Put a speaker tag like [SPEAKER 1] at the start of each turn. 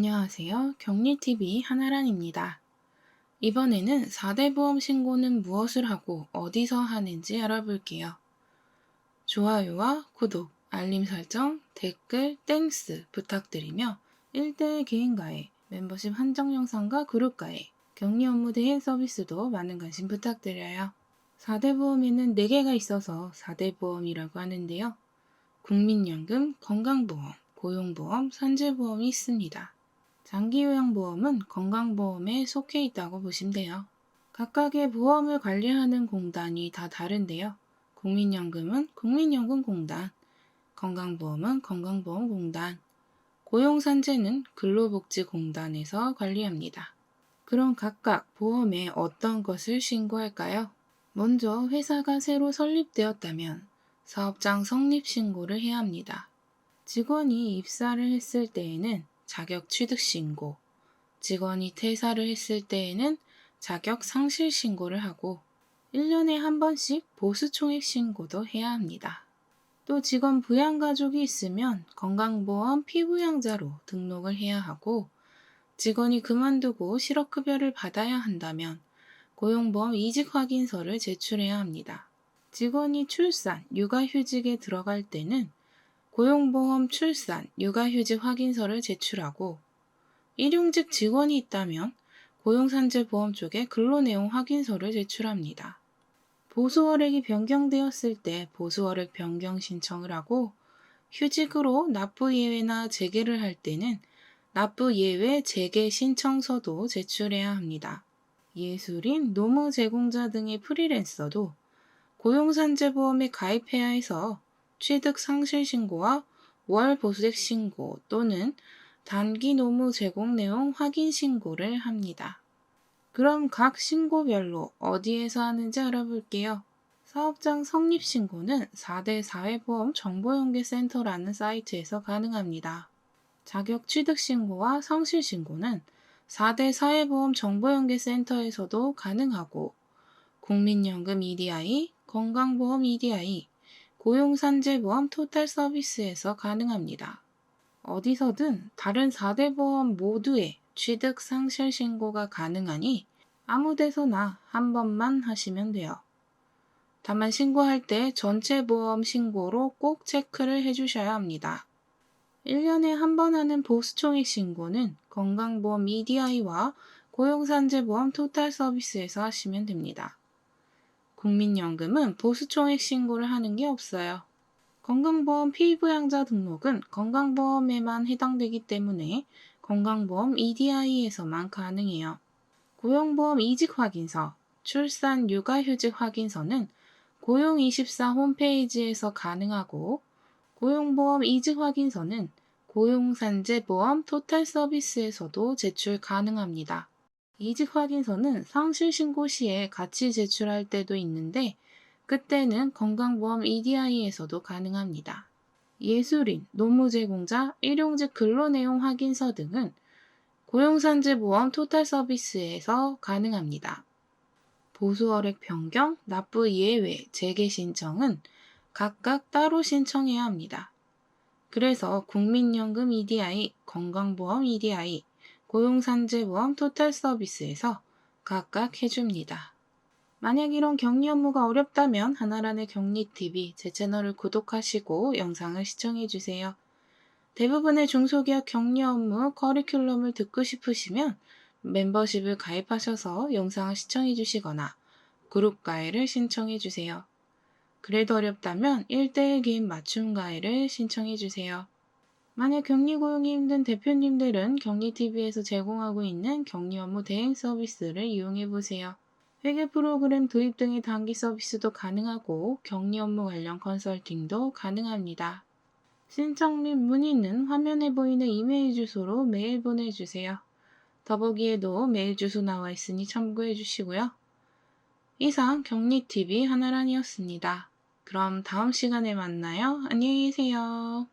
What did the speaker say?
[SPEAKER 1] 안녕하세요. 격리TV 한아란입니다. 이번에는 4대 보험 신고는 무엇을 하고 어디서 하는지 알아볼게요. 좋아요와 구독, 알림 설정, 댓글, 땡스 부탁드리며 1대1 개인과의 멤버십 한정 영상과 그룹과의 격리 업무 대행 서비스도 많은 관심 부탁드려요. 4대 보험에는 4개가 있어서 4대 보험이라고 하는데요. 국민연금, 건강보험, 고용보험, 산재보험이 있습니다. 장기요양보험은 건강보험에 속해 있다고 보시면 돼요. 각각의 보험을 관리하는 공단이 다 다른데요. 국민연금은 국민연금공단, 건강보험은 건강보험공단, 고용산재는 근로복지공단에서 관리합니다. 그럼 각각 보험에 어떤 것을 신고할까요? 먼저 회사가 새로 설립되었다면 사업장 성립 신고를 해야 합니다. 직원이 입사를 했을 때에는 자격 취득 신고, 직원이 퇴사를 했을 때에는 자격 상실 신고를 하고 1년에 한 번씩 보수 총액 신고도 해야 합니다. 또 직원 부양 가족이 있으면 건강보험 피부양자로 등록을 해야 하고 직원이 그만두고 실업급여를 받아야 한다면 고용보험 이직 확인서를 제출해야 합니다. 직원이 출산, 육아휴직에 들어갈 때는 고용보험 출산, 육아휴직 확인서를 제출하고 일용직 직원이 있다면 고용산재보험 쪽에 근로내용 확인서를 제출합니다. 보수월액이 변경되었을 때 보수월액 변경 신청을 하고 휴직으로 납부 예외나 재개를 할 때는 납부 예외 재개 신청서도 제출해야 합니다. 예술인, 노무 제공자 등의 프리랜서도 고용산재보험에 가입해야 해서 취득 상실 신고와 월 보수액 신고 또는 단기 노무 제공 내용 확인 신고를 합니다. 그럼 각 신고별로 어디에서 하는지 알아볼게요. 사업장 성립 신고는 4대 사회보험 정보연계센터라는 사이트에서 가능합니다. 자격 취득 신고와 상실 신고는 4대 사회보험 정보연계센터에서도 가능하고 국민연금 EDI, 건강보험 EDI, 고용산재보험 토탈 서비스에서 가능합니다. 어디서든 다른 4대 보험 모두에 취득 상실 신고가 가능하니 아무 데서나 한 번만 하시면 돼요. 다만 신고할 때 전체 보험 신고로 꼭 체크를 해주셔야 합니다. 1년에 한 번 하는 보수총액 신고는 건강보험 EDI와 고용산재보험 토탈 서비스에서 하시면 됩니다. 국민연금은 보수총액 신고를 하는 게 없어요. 건강보험 피부양자 등록은 건강보험에만 해당되기 때문에 건강보험 EDI에서만 가능해요. 고용보험 이직 확인서, 출산 육아휴직 확인서는 고용24 홈페이지에서 가능하고 고용보험 이직 확인서는 고용산재보험 토탈 서비스에서도 제출 가능합니다. 이직 확인서는 상실 신고 시에 같이 제출할 때도 있는데 그때는 건강보험 EDI에서도 가능합니다. 예술인, 노무제공자, 일용직 근로내용 확인서 등은 고용산재보험 토탈 서비스에서 가능합니다. 보수월액 변경, 납부 예외, 재개 신청은 각각 따로 신청해야 합니다. 그래서 국민연금 EDI, 건강보험 EDI, 고용산재보험 토탈 서비스에서 각각 해줍니다. 만약 이런 격리 업무가 어렵다면 하나란의 격리TV 제 채널을 구독하시고 영상을 시청해주세요. 대부분의 중소기업 격리 업무 커리큘럼을 듣고 싶으시면 멤버십을 가입하셔서 영상을 시청해주시거나 그룹 가해를 신청해주세요. 그래도 어렵다면 1대1 개인 맞춤 가해를 신청해주세요. 만약 격리 고용이 힘든 대표님들은 격리TV에서 제공하고 있는 격리 업무 대행 서비스를 이용해 보세요. 회계 프로그램 도입 등의 단기 서비스도 가능하고 격리 업무 관련 컨설팅도 가능합니다. 신청 및 문의는 화면에 보이는 이메일 주소로 메일 보내주세요. 더보기에도 메일 주소 나와 있으니 참고해 주시고요. 이상 격리TV 하나란이었습니다. 그럼 다음 시간에 만나요. 안녕히 계세요.